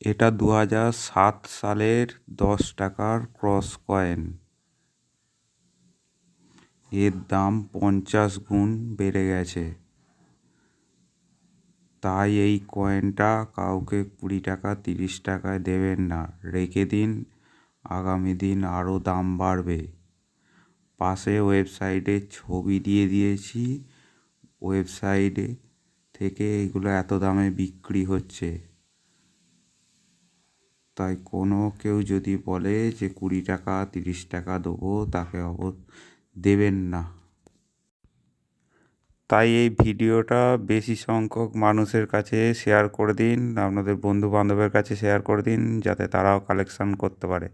এটা দু হাজার সাত সালের দশ টাকার ক্রস কয়েন। এর দাম পঞ্চাশ গুণ বেড়ে গেছে। তাই এই কয়েনটা কাউকে কুড়ি টাকা, তিরিশ টাকায় দেবেন না। রেখে দিন, আগামী দিন আরও দাম বাড়বে। পাশে ওয়েবসাইটে ছবি দিয়ে দিয়েছি। ওয়েবসাইটে থেকে এগুলো এত দামে বিক্রি হচ্ছে। তাই কোনো কেউ যদি বলে যে কুড়ি টাকা, তিরিশ টাকা দেবো, তাকে অব দেবেন না। তাই এই ভিডিওটা বেশি সংখ্যক মানুষের কাছে শেয়ার করে দিন, আপনাদের বন্ধু বান্ধবের কাছে শেয়ার করে দিন, যাতে তারাও কালেকশান করতে পারে।